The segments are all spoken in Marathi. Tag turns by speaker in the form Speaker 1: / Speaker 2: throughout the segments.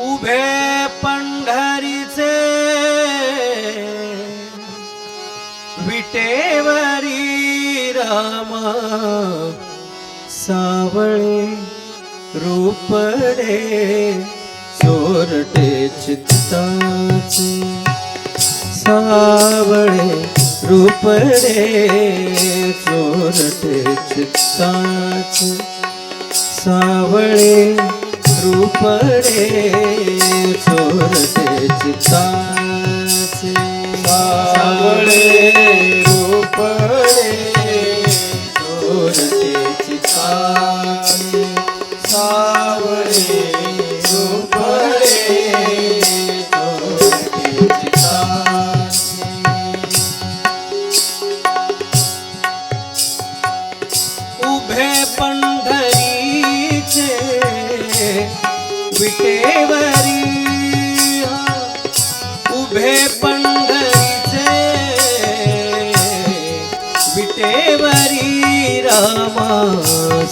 Speaker 1: उभे पंढरीचे विटेवरी राम सावळे रूपडे चोरटे चित्ताचे सावळे रूपडे चोरटे चित्ताचे सावळे रूपडे चोरटे चित्ताचे सावळे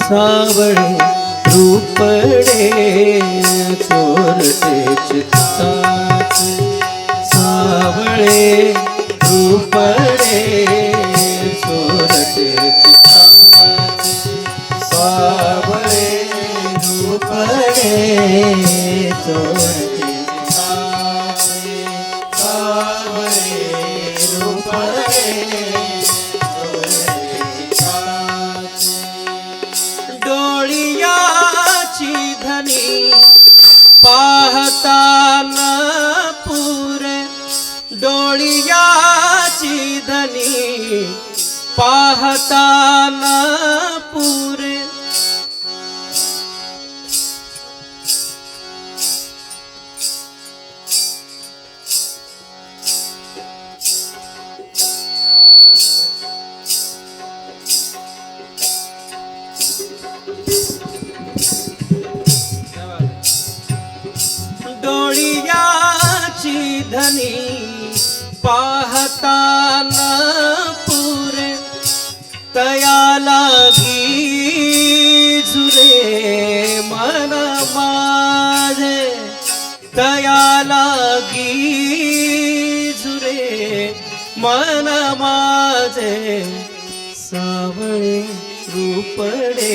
Speaker 1: सावळे रूपडे चोरटे चित्ताचे सावळे रूपडे चोरटे चित्ताचे सावळे रूपडे चोर पुरे डोळियाची धनी पाहताना पुरे. पाहताना पुरे तयाला लागी जुरे मन माझे तयाला लागी जुरे मन माझे सावळे रूपडे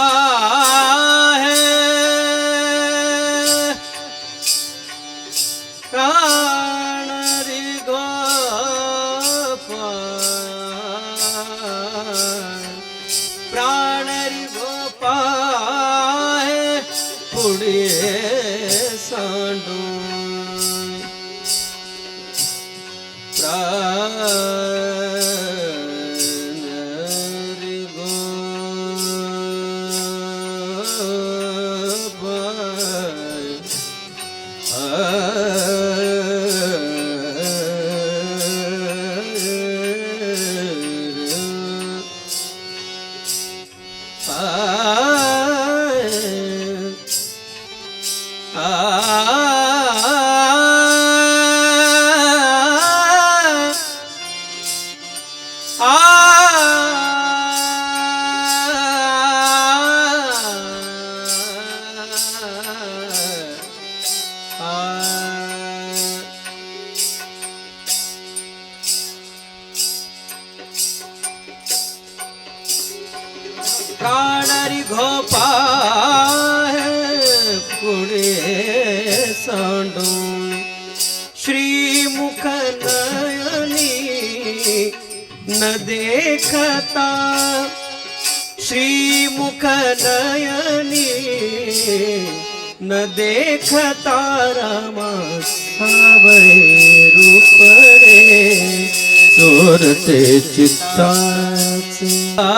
Speaker 1: पुढे काणारी घोपा पुढे सांडून श्रीमुख नयनी न देखता श्रीमुख नयनी न देखता रामा सावळे रूपडे चोरते चित्ताचे. आ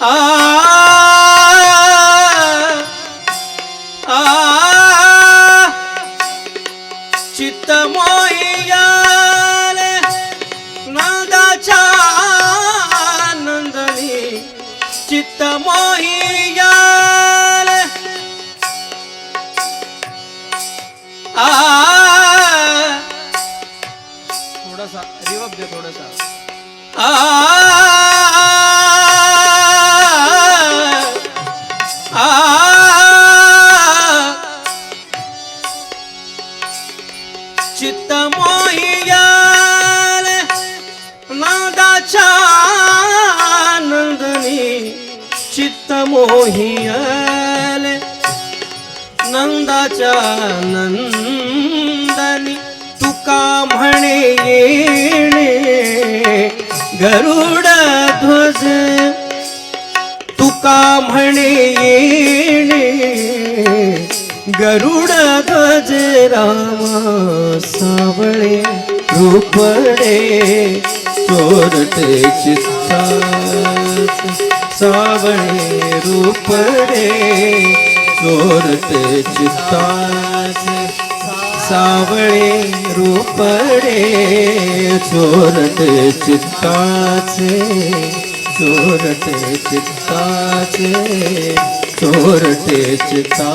Speaker 1: आ आ चित्त मोहियाले मोहियाल नंदनी चित्त नंदाच्या नंदनी तुका म्हणे गरुड ध्वज. तुका म्हणे गरुड ध्वज राम सावळे रूपडे. चोरटे चित्ता सावळे रूपडे. चोरटे चित्ता सावळे रूपडे चोरट चित्ताचे चोरट चित्ताचे चोरटे चित्ता